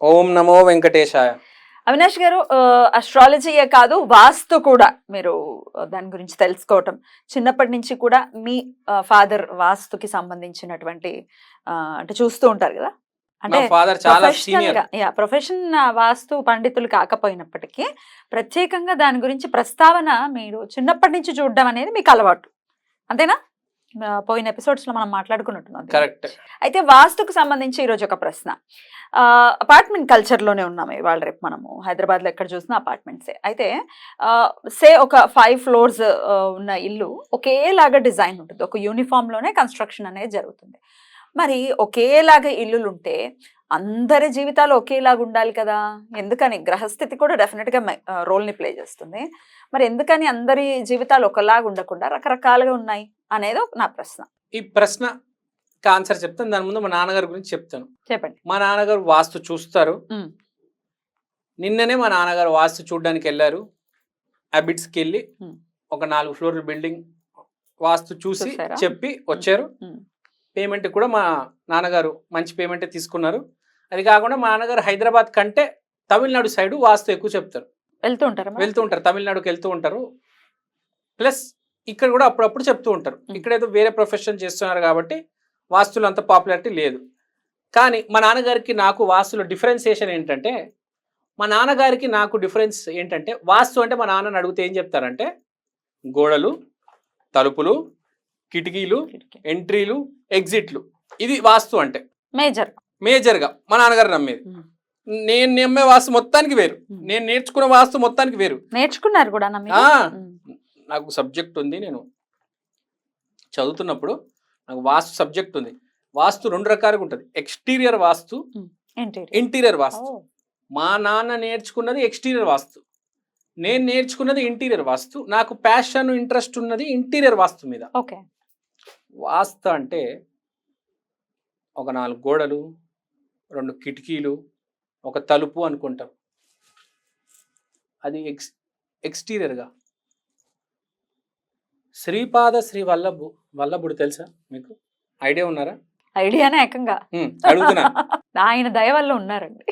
ఓం నమో వెంకటేశాయ. అవినాష్ గారు అస్ట్రాలజీయే కాదు వాస్తు కూడా మీరు దాని గురించి తెలుసుకోవటం. చిన్నప్పటి నుంచి కూడా మీ ఫాదర్ వాస్తుకి సంబంధించినటువంటి అంటే చూస్తూ ఉంటారు కదా? అంటే ఫాదర్ చాలా యా ప్రొఫెషన్ వాస్తు పండితులు కాకపోయినప్పటికీ ప్రత్యేకంగా దాని గురించి ప్రస్తావన మీరు చిన్నప్పటి నుంచి చూడడం అనేది మీకు అలవాటు. అంతేనా? పోయిన ఎపిసోడ్స్లో మనం మాట్లాడుకున్నట్టున్నాం కరెక్ట్ అయితే వాస్తుకు సంబంధించి ఈరోజు ఒక ప్రశ్న. అపార్ట్మెంట్ కల్చర్లోనే ఉన్నాము ఇవాళ రేపు మనము. హైదరాబాద్లో ఎక్కడ చూసినా అపార్ట్మెంట్సే అయితే సే ఒక ఫైవ్ ఫ్లోర్స్ ఉన్న ఇల్లు ఒకేలాగా డిజైన్ ఉంటుంది. ఒక యూనిఫామ్లోనే కన్స్ట్రక్షన్ అనేది జరుగుతుంది. మరి ఒకేలాగా ఇల్లులు ఉంటే అందరి జీవితాలు ఒకేలాగా ఉండాలి కదా? ఎందుకని? గ్రహస్థితి కూడా డెఫినెట్గా రోల్ని ప్లే చేస్తుంది. మరి ఎందుకని అందరి జీవితాలు ఒకలాగా ఉండకుండా రకరకాలుగా ఉన్నాయి? అనేది ఒక నా ప్రశ్న. ఈ ప్రశ్న ఆన్సర్ చెప్తాను. దాని ముందు మా నాన్నగారి గురించి చెప్తాను. చెప్పండి. మా నాన్నగారు వాస్తు చూస్తారు. నిన్ననే మా నాన్నగారు వాస్తు చూడడానికి వెళ్ళారు. అబిట్స్కి వెళ్ళి. ఒక నాలుగు ఫ్లోర్ల బిల్డింగ్ వాస్తు చూసి? చెప్పి వచ్చారు. పేమెంట్ కూడా మా నాన్నగారు మంచి పేమెంట్ తీసుకున్నారు. అది కాకుండా మా నాన్నగారు హైదరాబాద్ కంటే తమిళనాడు సైడ్ వాస్తు ఎక్కువ చెప్తారు. వెళ్తూ ఉంటారా? వెళ్తూ ఉంటారు. తమిళనాడుకి వెళ్తూ ఉంటారు. ప్లస్ ఇక్కడ కూడా అప్పుడప్పుడు చెప్తూ ఉంటారు మ్. ఇక్కడ ఏదో వేరే ప్రొఫెషన్ చేస్తున్నారు కాబట్టి వాస్తులు అంత పాపులారిటీ లేదు కానీ మా నాన్నగారికి నాకు వాస్తులో డిఫరెన్సియేషన్ ఏంటంటే మా నాన్నగారికి నాకు డిఫరెన్స్ ఏంటంటే వాస్తు అంటే మా నాన్నని అడిగితే ఏం చెప్తారంటే గోడలు తలుపులు కిటికీలు కిటికీ. ఎంట్రీలు ఎగ్జిట్లు ఇది వాస్తు అంటే మేజర్ మేజర్గా మా నాన్నగారు నమ్మేది. నేను నమ్మే వాస్తు మొత్తానికి వేరు. నేను నేర్చుకున్న వాస్తు మొత్తానికి వేరు నేర్చుకున్నారు కూడా. నాకు సబ్జెక్ట్ ఉంది నేను చదువుతున్నప్పుడు నాకు వాస్తు సబ్జెక్ట్ ఉంది. వాస్తు రెండు రకాలుగా ఉంటుంది. ఎక్స్టీరియర్ వాస్తు? ఇంటీరియర్ వాస్తు. మా నాన్న నేర్చుకున్నది ఎక్స్టీరియర్ వాస్తు. నేను నేర్చుకున్నది ఇంటీరియర్ వాస్తు. నాకు ప్యాషన్ ఇంట్రెస్ట్ ఉన్నది ఇంటీరియర్ వాస్తు మీద. ఓకే. వాస్తు అంటే ఒక నాలుగు గోడలు రెండు కిటికీలు ఒక తలుపు అనుకుంటాం. అది ఎక్స్ ఎక్స్టీరియర్గా శ్రీపాద శ్రీ వల్లభు వల్లభుడు తెలుసా మీకు? ఐడియా ఉన్నారా? ఐడియానే ఏకంగా. అడుగుతున్నా. ఆయన దయ వల్ల ఉన్నారండి.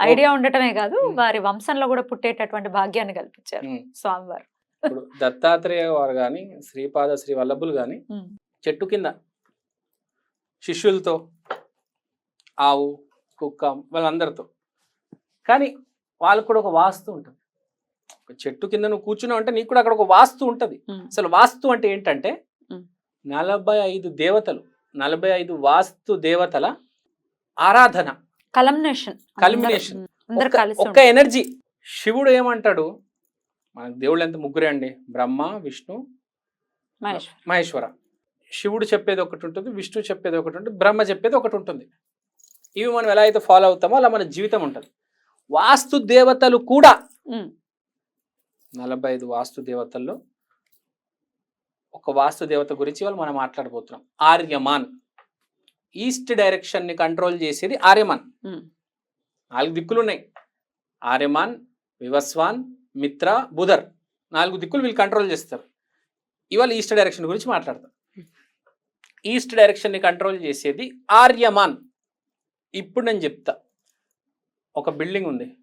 ఐడియా ఉండటమే కాదు. వారి వంశంలో కూడా పుట్టేటటువంటి భాగ్యాన్ని కల్పించారు. స్వామివారు. ఇప్పుడు దత్తాత్రేయ వారు కానీ శ్రీపాద శ్రీ వల్లభులు కానీ. చెట్టు కింద శిష్యులతో ఆవు కుక్క వాళ్ళందరితో. కానీ వాళ్ళకు కూడా ఒక వాస్తు ఉంటుంది. ఒక చెట్టు కింద నువ్వు కూర్చున్నావు అంటే నీకు కూడా అక్కడ ఒక వాస్తు ఉంటుంది. అసలు వాస్తు అంటే ఏంటంటే. నలభై ఐదు దేవతలు నలభై ఐదు వాస్తు దేవతల ఆరాధన కలమినేషన్ Culmination. అందరు ఒక- కలిసి ఒక ఉంటారు. ఎనర్జీ శివుడు ఏమంటాడు మన దేవుళ్ళు ఎంత ముగ్గురే అండి బ్రహ్మ విష్ణు మహేశ్వర్ మహేశ్వర శివుడు చెప్పేది ఒకటి ఉంటుంది విష్ణు చెప్పేది ఒకటి ఉంటుంది బ్రహ్మ చెప్పేది ఒకటి ఉంటుంది ఇవి మనం ఎలా అయితే ఫాలో అవుతామో అలా మన జీవితం ఉంటుంది వాస్తు దేవతలు కూడా. నలభై ఐదు వాస్తు దేవతల్లో ఒక వాస్తు దేవత గురించి వాళ్ళు మనం మాట్లాడబోతున్నాం. ఆర్యమాన్. ఈస్ట్ డైరెక్షన్ని కంట్రోల్ చేసేది ఆర్యమాన్. నాలుగు దిక్కులు ఉన్నాయి ఆర్యమాన్ వివస్వాన్ మిత్ర బుధర్. నాలుగు దిక్కులు వీళ్ళు కంట్రోల్ చేస్తారు. ఇవాళ ఈస్ట్ డైరెక్షన్ గురించి మాట్లాడతాం. ఈస్ట్ డైరెక్షన్ని కంట్రోల్ చేసేది ఆర్యమాన్. ఇప్పుడు నేను చెప్తా. ఒక బిల్డింగ్ ఉంది.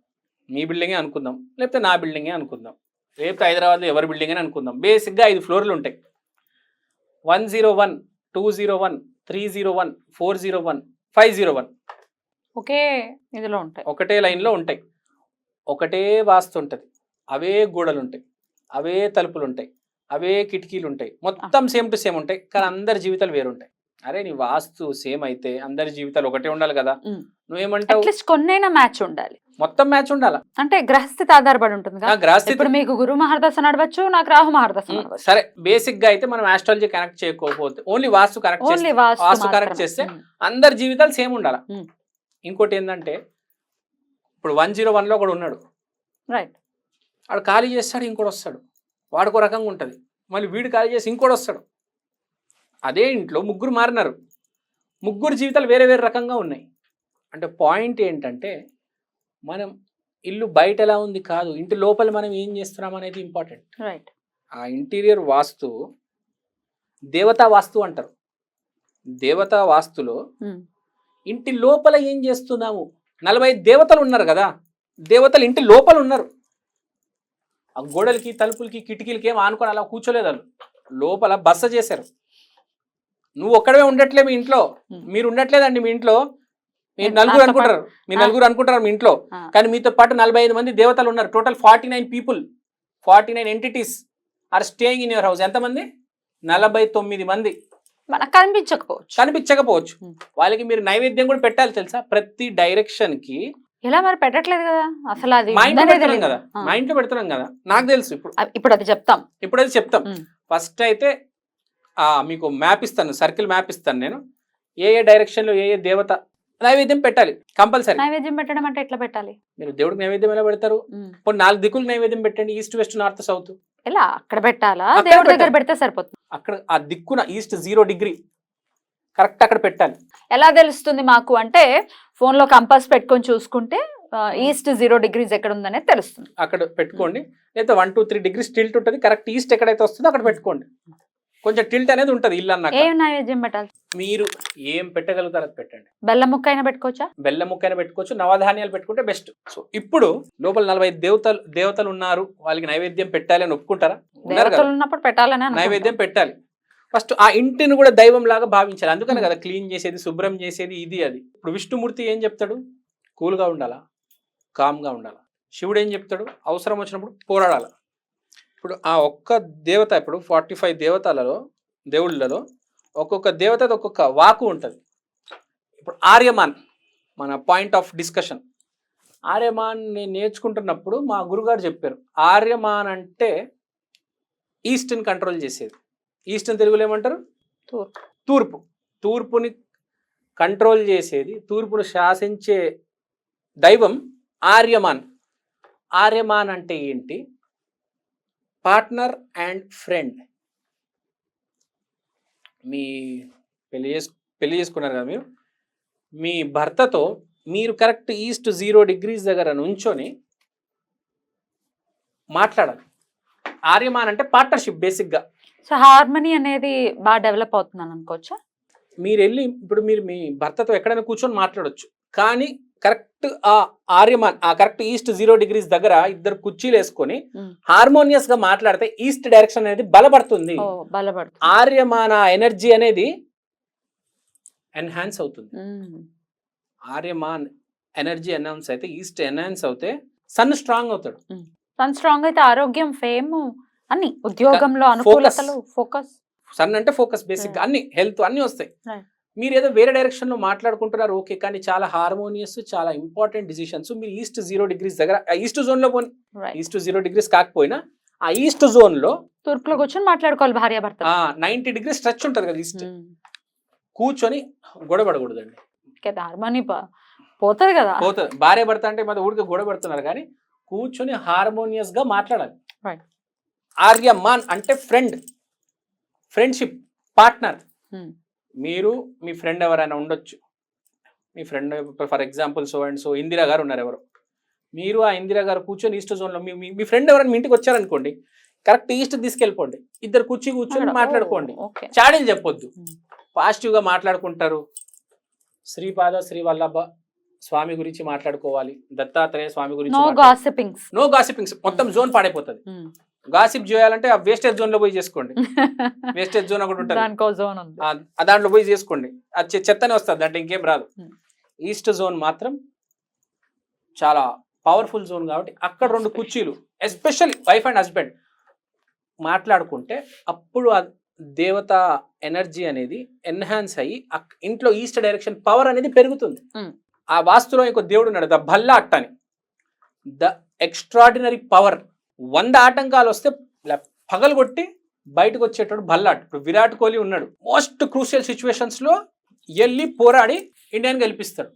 మీ బిల్డింగే అనుకుందాం. లేకపోతే నా బిల్డింగే అనుకుందాం. లేకపోతే హైదరాబాద్లో ఎవరి బిల్డింగ్ అని అనుకుందాం. బేసిక్గా ఐదు ఫ్లోర్లు ఉంటాయి. One zero one two zero one three zero one four zero one five zero one ఒకే ఇదిలో ఉంటాయి. ఒకటే లైన్లో ఉంటాయి. ఒకటే వాస్తు ఉంటుంది. అవే గోడలు ఉంటాయి. అవే తలుపులు ఉంటాయి. అవే కిటికీలు ఉంటాయి. మొత్తం సేమ్ టు సేమ్ ఉంటాయి. కానీ అందరి జీవితాలు వేరుంటాయి. అరే నీ వాస్తు సేమ్ అయితే అందరి జీవితాలు ఒకటే ఉండాలి కదా. నువ్వేమంటావు? అట్లీస్ట్ కొన్నైనా మ్యాచ్ ఉండాలి. మొత్తం మ్యాచ్ ఉండాలా? అంటే గ్రహస్థితి ఆధారపడి ఉంటుంది గ్రహస్థితి ఇప్పుడు మీకు గురు మహర్దశ నడవచ్చు నాకు రాహు మహర్దశ సరే బేసిక్గా అయితే మనం ఆస్ట్రాలజీ కనెక్ట్ చేయకపోతే only vastu connect only vastu మాత్రమే. చేస్తే. అందరి జీవితాలు సేమ్ ఉండాలి. ఇంకోటి ఏంటంటే ఇప్పుడు వన్ జీరో వన్లో కూడా ఉన్నాడు. రైట్ వాడు ఖాళీ చేస్తాడు ఇంకోటి వస్తాడు. వాడికో రకంగా ఉంటుంది. మళ్ళీ వీడు ఖాళీ చేసి ఇంకోటి వస్తాడు. అదే ఇంట్లో ముగ్గురు మారినారు. ముగ్గురు జీవితాలు వేరే వేరే రకంగా ఉన్నాయి. అంటే పాయింట్ ఏంటంటే మనం ఇల్లు బయట ఎలా ఉంది కాదు ఇంటి లోపల మనం ఏం చేస్తున్నాం అనేది ఇంపార్టెంట్. రైట్ ఆ ఇంటీరియర్ వాస్తు దేవతా వాస్తు అంటారు. దేవతా వాస్తులో ఇంటి లోపల ఏం చేస్తున్నాము? నలభై దేవతలు ఉన్నారు కదా దేవతలు ఇంటి లోపల ఉన్నారు. ఆ గోడలకి తలుపులకి కిటికీలకి ఏం ఆనుకొని అలా కూర్చోలేదు వాళ్ళు. లోపల బస చేశారు. నువ్వు ఒక్కడమే ఉండట్లే మీ ఇంట్లో. మీరు ఉండట్లేదండి మీ ఇంట్లో. మీరు నలుగురు అనుకుంటారు. మీరు. నలుగురు అనుకుంటారు మీ ఇంట్లో. కానీ మీతో పాటు నలభై ఐదు మంది దేవతలు ఉన్నారు. Total forty nine people forty nine entities are staying in your house ఎంతమంది? నలభై తొమ్మిది మంది. మనకు కనిపించకపోవచ్చు. కనిపించకపోవచ్చు. వాళ్ళకి మీరు నైవేద్యం కూడా పెట్టాలి తెలుసా? ప్రతి డైరెక్షన్కి ఎలా మరి పెట్టట్లేదు కదా? అసలు అది మా ఇంట్లో పెడుతున్నాం. కదా. మా ఇంట్లో పెడుతున్నాం కదా. నాకు తెలుసు ఇప్పుడు. ఇప్పుడు అది చెప్తాం. ఇప్పుడు అది చెప్తాం. ఫస్ట్ అయితే మీకు మ్యాప్ ఇస్తాను సర్కిల్ మ్యాప్ ఇస్తాను నేను. ఏ ఏ డైరెక్షన్లో ఏ ఏ దేవత నైవేద్యం పెట్టాలి? కంపల్సరీ. నైవేద్యం పెట్టడం అంటే ఎట్లా పెట్టాలి? మీరు దేవుడికి నైవేద్యం ఎలా పెడతారు. ఇప్పుడు నాలుగు దిక్కులు నైవేద్యం పెట్టండి ఈస్ట్ వెస్ట్ నార్త్ సౌత్. ఎలా? అక్కడ పెట్టాలా? దేవుడి దగ్గర. పెడితే సరిపోతుంది. అక్కడ ఆ దిక్కున ఈస్ట్ జీరో డిగ్రీ. కరెక్ట్ అక్కడ పెట్టాలి. ఎలా తెలుస్తుంది మాకు అంటే ఫోన్లో కంపాస్ పెట్టుకొని చూసుకుంటే ఈస్ట్ జీరో డిగ్రీస్ ఎక్కడ ఉందనేది తెలుస్తుంది. అక్కడ పెట్టుకోండి. లేదా one two three degrees tilt ఉంటుంది. కరెక్ట్ ఈస్ట్ ఎక్కడైతే వస్తుందో అక్కడ పెట్టుకోండి. కొంచెం టిల్ట్ అనేది ఉంటుంది ఇల్లు అన్నాక. ఏం నైవేద్యం పెట్టాలి. మీరు ఏం పెట్టగలుగుతారో అది పెట్టండి. బెల్లం ముక్క అయినా పెట్టుకోవచ్చా? బెల్లం ముక్కైనా పెట్టుకోవచ్చు నవధాన్యాలు పెట్టుకుంటే బెస్ట్. సో ఇప్పుడు లోపల నలభై దేవతలు దేవతలు ఉన్నారు వాళ్ళకి నైవేద్యం పెట్టాలి అని ఒప్పుకుంటారా? దేవతలు ఉన్నప్పుడు పెట్టాలని. నైవేద్యం పెట్టాలి. ఫస్ట్ ఆ ఇంటిని కూడా దైవం లాగా భావించాలి. అందుకనే కదా క్లీన్ చేసేది శుభ్రం చేసేది ఇది అది. ఇప్పుడు విష్ణుమూర్తి ఏం చెప్తాడు? కూల్గా ఉండాలా? కామ్గా ఉండాలా? శివుడు ఏం చెప్తాడు? అవసరం వచ్చినప్పుడు పోరాడాలి? ఇప్పుడు ఆ ఒక్క దేవత ఇప్పుడు ఫార్టీ ఫైవ్ దేవతలలో దేవుళ్ళలో ఒక్కొక్క దేవత ఒక్కొక్క వాకు ఉంటుంది. ఇప్పుడు ఆర్యమాన్ మన పాయింట్ ఆఫ్ డిస్కషన్ ఆర్యమాన్ నేను నేర్చుకుంటున్నప్పుడు మా గురుగారు చెప్పారు ఆర్యమాన్ అంటే ఈస్ట్ని కంట్రోల్ చేసేది. ఈస్ట్ని తెలుగులో ఏమంటారు? తూర్పు. తూర్పు. తూర్పుని కంట్రోల్ చేసేది తూర్పును శాసించే దైవం ఆర్యమాన్. ఆర్యమాన్ అంటే ఏంటి? Partner and friend. మీ పెళ్ళి చేసు పెళ్ళి చేసుకున్నారు కదా మీరు? మీ భర్తతో మీరు కరెక్ట్ ఈస్ట్ జీరో డిగ్రీస్ దగ్గర నుంచొని మాట్లాడాలి. ఆర్యమాన్ అంటే పార్ట్నర్షిప్ బేసిక్గా. సో హార్మనీ అనేది బాగా డెవలప్ అవుతుందని అనుకోవచ్చా? మీరు వెళ్ళి ఇప్పుడు మీరు మీ భర్తతో ఎక్కడైనా కూర్చొని మాట్లాడొచ్చు. కానీ కరెక్ట్ ఆ ఆర్యమాన్ ఆ కరెక్ట్ ఈస్ట్ జీరో డిగ్రీస్ దగ్గర ఇద్దరు కుర్చీలు వేసుకొని. హార్మోనియస్గా మాట్లాడితే ఈస్ట్ డైరెక్షన్ అనేది బలపడుతుంది. ఆర్యమాన ఎనర్జీ అనేది ఎన్హాన్స్ అవుతుంది. ఆర్యమాన్ ఎనర్జీ ఎన్హాన్స్ అయితే ఈస్ట్ ఎన్హాన్స్ అవుతే సన్ స్ట్రాంగ్ అవుతాడు. తను స్ట్రాంగ్ అయితే ఆరోగ్యం ఫేమ్ అన్ని ఉద్యోగంలో అనుకూలతలు ఫోకస్. సన్ అంటే ఫోకస్ బేసిక్ అన్ని హెల్త్ అన్ని వస్తాయి. మీరు ఏదో వేరే డైరెక్షన్లో మాట్లాడుకుంటున్నారు ఓకే కానీ చాలా హార్మోనియస్ చాలా ఇంపార్టెంట్ డిసిషన్స్. మీరు ఈస్ట్ జీరో డిగ్రీస్ దగ్గర ఈస్ట్ జోన్లో పోనీ రైట్ ఈస్ట్ జీరో డిగ్రీస్ కాకపోయినా ఆ ఈస్ట్ జోన్లో తూర్పులో కూర్చొని మాట్లాడుకోవాలి భార్య భర్త నైన్టీ డిగ్రీస్ స్ట్రెచ్ ఉంటుంది కదా ఈస్ట్. కూర్చొని గొడవడకూడదండి హార్మోనీ పోతుంది కదా. పోతుంది. భార్య భర్త అంటే మన ఊరికి గొడవ పడుతున్నారు కానీ కూర్చొని హార్మోనియస్గా మాట్లాడాలి. Right. ఆర్యమాన్ అంటే ఫ్రెండ్ ఫ్రెండ్షిప్ పార్ట్నర్. Hmm. మీరు మీ ఫ్రెండ్ ఎవరైనా ఉండొచ్చు. మీ friend for example so and so Indira గారు ఉన్నారు ఎవరు. మీరు ఆ ఇందిరా గారు కూర్చొని ఈస్ట్ జోన్లో మీ మీ- ఫ్రెండ్ ఎవరైనా మీ ఇంటికి వచ్చారనుకోండి కరెక్ట్ ఈస్ట్ తీసుకెళ్ళిపోండి. ఇద్దరు కూర్చి కూర్చొని మాట్లాడుకోండి. చాడీలు చెప్పొద్దు. పాజిటివ్గా మాట్లాడుకుంటారు. శ్రీపాద శ్రీ వల్లభ స్వామి గురించి మాట్లాడుకోవాలి. దత్తాత్రేయ స్వామి గురించి నో మాట్లాడు- గాసిపింగ్స్ నో గాసిపింగ్స్ మొత్తం జోన్ పాడైపోతుంది. గాసిప్ చేయాలంటే ఆ వేస్టేజ్ జోన్లో పోయి చేసుకోండి. వేస్టేజ్ జోన్ ఒకటి ఉంటుంది. దాంట్లో పోయి చేసుకోండి. అది చెత్తనే వస్తుంది అంటే ఇంకేం రాదు. ఈస్ట్ జోన్ మాత్రం చాలా పవర్ఫుల్ జోన్ కాబట్టి అక్కడ రెండు కుర్చీలు ఎస్పెషల్లీ వైఫ్ అండ్ హస్బెండ్ మాట్లాడుకుంటే అప్పుడు ఆ దేవత ఎనర్జీ అనేది ఎన్హాన్స్ అయ్యి ఇంట్లో ఈస్ట్ డైరెక్షన్ పవర్ అనేది పెరుగుతుంది. ఆ వాస్తులో ఇంకో దేవుడు ఉన్నాడు ద భల్లా అట్ట అని. ద ఎక్స్ట్రాడినరీ పవర్ వంద ఆటంకాలు వస్తే పగలగొట్టి బయటకు వచ్చేటోడు భల్లాట్ ఇప్పుడు విరాట్ కోహ్లీ ఉన్నాడు. మోస్ట్ క్రూషియల్ సిచ్యువేషన్స్లో వెళ్ళి పోరాడి ఇండియాని గెలిపిస్తాడు.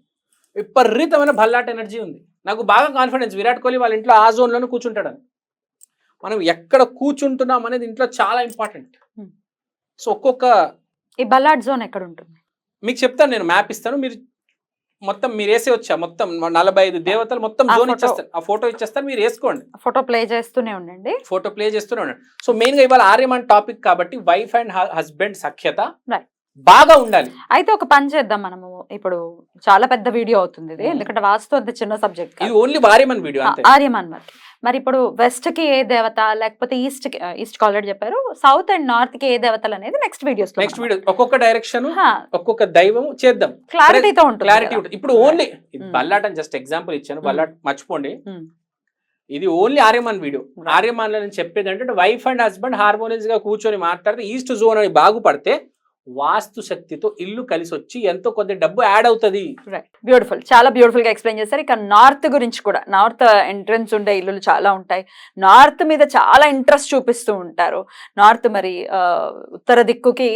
విపరీతమైన భల్లాట్ ఎనర్జీ ఉంది. నాకు బాగా కాన్ఫిడెన్స్ విరాట్ కోహ్లీ వాళ్ళ ఇంట్లో ఆ జోన్లోనే కూర్చుంటాడని మనం ఎక్కడ కూర్చుంటున్నాం అనేది ఇంట్లో చాలా ఇంపార్టెంట్. సో ఒక్కొక్క ఈ బల్లాడ్ జోన్ ఎక్కడ ఉంటుంది? మీకు చెప్తాను నేను మ్యాప్ ఇస్తాను. మీరు మొత్తం మీరు వేసే వచ్చా? మొత్తం నలభై ఐదు దేవతలు మొత్తం జోన్. ఇచ్చేస్తారు. ఆ ఫోటో ఇచ్చేస్తారు మీరు వేసుకోండి. ఫోటో ప్లే చేస్తూనే ఉండండి. ఫోటో ప్లే చేస్తూనే ఉండండి. సో మెయిన్గా ఇవాళ ఆర్యమన్ టాపిక్ కాబట్టి వైఫ్ అండ్ హస్బెండ్ సఖ్యత. బాగా ఉండాలి. అయితే ఒక పని చేద్దాం మనము. ఇప్పుడు చాలా పెద్ద వీడియో అవుతుంది ఇది. ఎందుకంటే వాస్తు అంత చిన్న సబ్జెక్ట్ ఇది ఓన్లీ ఆర్యమన్ వీడియో ఆర్యమాన్ మరి మరి ఇప్పుడు వెస్ట్కి ఏ దేవత లేకపోతే ఈస్ట్కి ఈస్ట్ ఆల్రెడీ చెప్పారు సౌత్ అండ్ నార్త్కి ఏ దేవతలు అనేది నెక్స్ట్ వీడియోస్ నెక్స్ట్ వీడియో ఒక్కొక్క డైరెక్షన్ ఒక్కొక్క దైవం చేద్దాం క్లారిటీతో ఉంటుంది క్లారిటీ. ఉంటుంది ఇప్పుడు ఓన్లీ. బల్లాట్ అని జస్ట్ ఎగ్జాంపుల్ ఇచ్చాను. బల్లాట్ మర్చిపోండి. ఇది ఓన్లీ ఆర్యమన్ వీడియో. ఆర్యమాన్లో నేను చెప్పేది అంటే వైఫ్ అండ్ హస్బెండ్ హార్మోనియస్గా కూర్చొని మాట్లాడితే ఈస్ట్ జోన్ అని బాగుపడితే వాస్తు శక్తితో ఇల్లు కలిసి వచ్చి ఎంతో కొద్ది డబ్బు యాడ్ అవుతుంది. బ్యూటిఫుల్ చాలా బ్యూటిఫుల్గా ఎక్స్ప్లెయిన్ చేశారు. ఇక నార్త్ గురించి కూడా నార్త్ ఎంట్రన్స్ ఉండే ఇల్లులు చాలా ఉంటాయి. నార్త్ మీద చాలా ఇంట్రెస్ట్ చూపిస్తూ ఉంటారు. నార్త్ మరి ఆ, ఉత్తర దిక్కుకి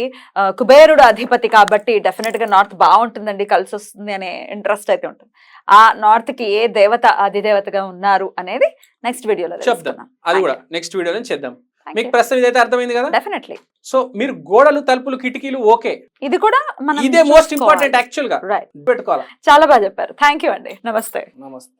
కుబేరుడు అధిపతి కాబట్టి డెఫినెట్గా నార్త్ బాగుంటుందండి కలిసి వస్తుంది అనే ఇంట్రెస్ట్ అయితే ఉంటుంది. ఆ నార్త్కి ఏ దేవత అధిదేవతగా ఉన్నారు అనేది నెక్స్ట్ వీడియోలో చెప్దాం. అది కూడా నెక్స్ట్ వీడియోలో చేద్దాం. మీకు ప్రశ్న ఇదైతే అర్థమైంది కదా? డెఫినెట్లీ సో మీరు గోడలు తలుపులు కిటికీలు ఓకే. ఇది కూడా మనం ఇదే మోస్ట్ ఇంపార్టెంట్ యాక్చువల్గా. రైట్ పెట్టుకోవాలి? చాలా బాగా చెప్పారు. థ్యాంక్ యూ అండి. నమస్తే. నమస్తే.